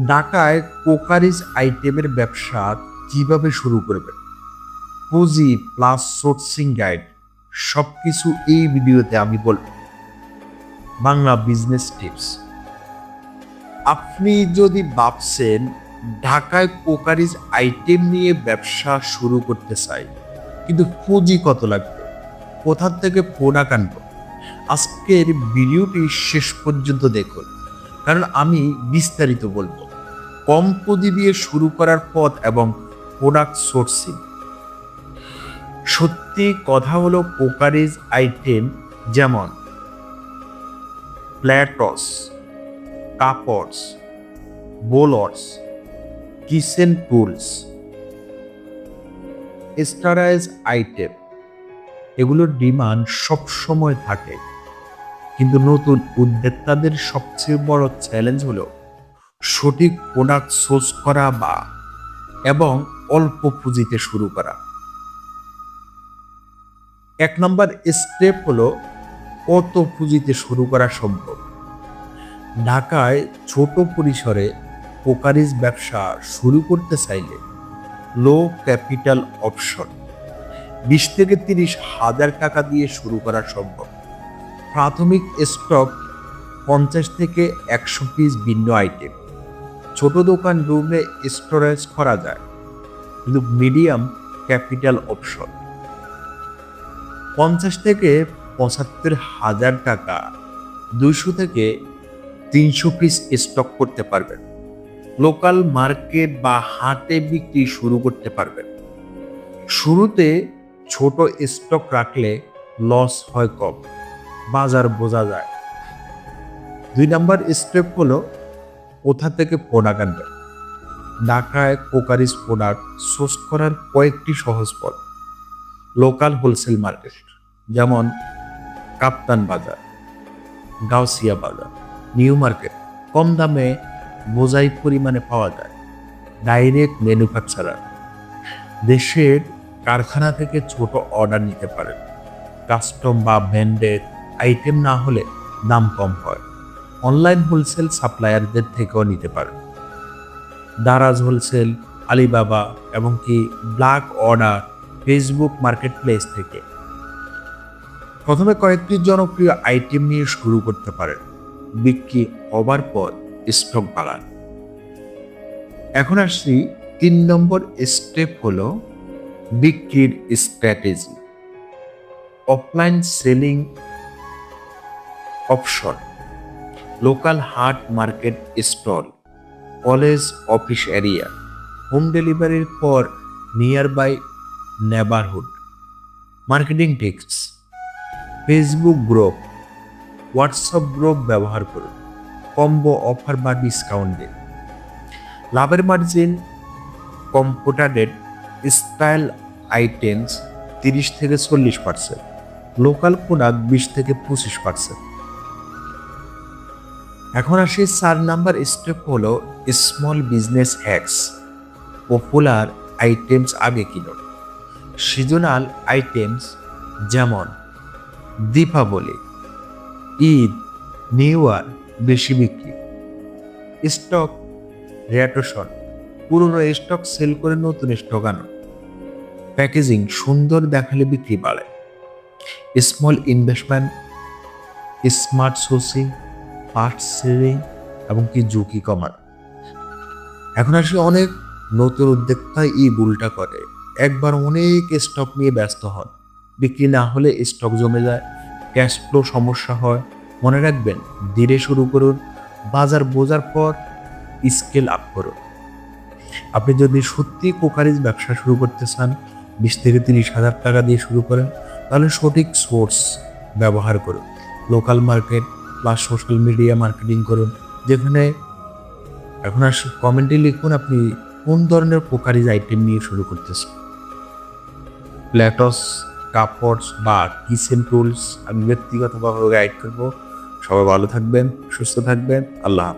ঢাকায় কোকারিজ আইটেমের ব্যবসা কীভাবে শুরু করবেন? পুঁজি প্লাস সোর্সিং গাইড সব কিছু এই ভিডিওতে আমি বলব। Bangla business tips. আপনি যদি ভাবছেন ঢাকায় কোকারিজ আইটেম নিয়ে ব্যবসা শুরু করতে চাই, কিন্তু পুঁজি কত লাগবে? কোথা থেকে প্রোডাক্ট আনব আজকের ভিডিওটি শেষ পর্যন্ত দেখুন। কারণ আমি বিস্তারিত বলব। কম দিয়ে শুরু করার পথ এবং প্রোডাক্ট সোর্সিং সত্যি কথা হলো কোকারিজ আইটেম যেমন plates কাপড়স bowls kitchen tools storage item এগুলোর ডিমান্ড সবসময় থাকে। কিন্তু নতুন উদ্যোক্তাদের সবচেয়ে বড় চ্যালেঞ্জ হলো সঠিক প্রোডাক্ট সোর্স করা বা এবং অল্প পুঁজিতে শুরু করা। এক নম্বর স্টেপ হলো কত পুঁজিতে শুরু করা সম্ভব। ঢাকায় ছোট পরিসরে পোকারিজ ব্যবসা শুরু করতে চাইলে লো ক্যাপিটাল অপশন বিশ থেকে তিরিশ হাজার টাকা দিয়ে শুরু করা সম্ভব। প্রাথমিক স্টক পঞ্চাশ থেকে একশো পিস ভিন্ন আইটেম। ছোট দোকান রুমে স্টোরেজ করা যায়, কিন্তু মিডিয়াম ক্যাপিটাল অপশন। পঞ্চাশ থেকে পঁচাত্তর হাজার টাকা দুইশো থেকে তিনশো পিস স্টক করতে পারবেন। লোকাল মার্কেট বা হাটে বিক্রি শুরু করতে পারবেন। শুরুতে ছোট স্টক রাখলে লস হয় কম। বাজার বোঝা যায়। দুই নাম্বার স্টেপ হলো কোথা থেকে প্রোডাক্ট আনবেন। ঢাকায় কোকারিজ প্রোডাক্ট সোর্স করার কয়েকটি সহজ পথ। লোকাল হোলসেল মার্কেট যেমন কাপ্তান বাজার, গাউসিয়া বাজার, নিউ মার্কেট, কম দামে বোঝাই পরিমাণে পাওয়া যায় ডাইরেক্ট ম্যানুফ্যাকচারার দেশের কারখানা থেকে ছোট অর্ডার নিতে পারেন। কাস্টম বা ব্র্যান্ডেড আইটেম না হলে দাম কম হয়। অনলাইন হোলসেল সাপ্লায়ারদের থেকেও নিতে পারেন। দারাজ হোলসেল, আলিবাবা এবং কি black order Facebook market place থেকে। প্রথমে কয়েকটি জনপ্রিয় আইটেম নিয়ে শুরু করতে পারেন। বিক্রি হবার পর স্টক বাড়ান। এখন আসছি তিন নম্বর স্টেপ হল বিক্রির strategy. Offline selling option, local হাট market stall, college office area, home ডেলিভারির পর nearby neighbourhood. Marketing tips, Facebook group, WhatsApp group ব্যবহার করুন। কম্বো অফার বা ডিসকাউন্ট দিন। লাভের মার্জিন, কম্পিউটারের স্টাইল আইটেমস তিরিশ থেকে চল্লিশ পার্সেন্ট। লোকাল প্রোডাক্ট বিশ থেকে পঁচিশ পার্সেন্ট। এখন আসি চার নাম্বার স্টেপ হলো small business hacks popular items আগে কিনুন। সিজনাল আইটেমস যেমন দীপাবলি, ঈদ নিউ ইয়ার বেশি বিক্রি। স্টক রেটোশন পুরনো স্টক সেল করে নতুন স্টক আনো প্যাকেজিং সুন্দর দেখালে বিক্রি বাড়ে। Small investment smart sourcing part selling এবং কি ঝুঁকি কমানো। এখন আসলে অনেক নতুন উদ্যোক্তা এই ভুলটা করে। একবার অনেক স্টক নিয়ে ব্যস্ত হন। বিক্রি না হলে স্টক জমে যায় ক্যাশ ফ্লো সমস্যা হয়। মনে রাখবেন, ধীরে শুরু করুন, বাজার বোঝার পর স্কেল আপ করুন। আপনি যদি সত্যি কোকারিজ ব্যবসা শুরু করতে চান, বিশ থেকে তিরিশ হাজার টাকা দিয়ে শুরু করেন, তাহলে সঠিক সোর্স ব্যবহার করুন। Local market plus social media marketing করুন, যেখানে এখন আর কমেন্টে লিখুন আপনি কোন ধরনের প্রকারিজ আইটেম নিয়ে শুরু করতেছেন। প্ল্যাটস কাপড়স বা কিচেন টুলস আমি ব্যক্তিগতভাবে গাইড করব। সবাই ভালো থাকবেন, সুস্থ থাকবেন, আল্লাহ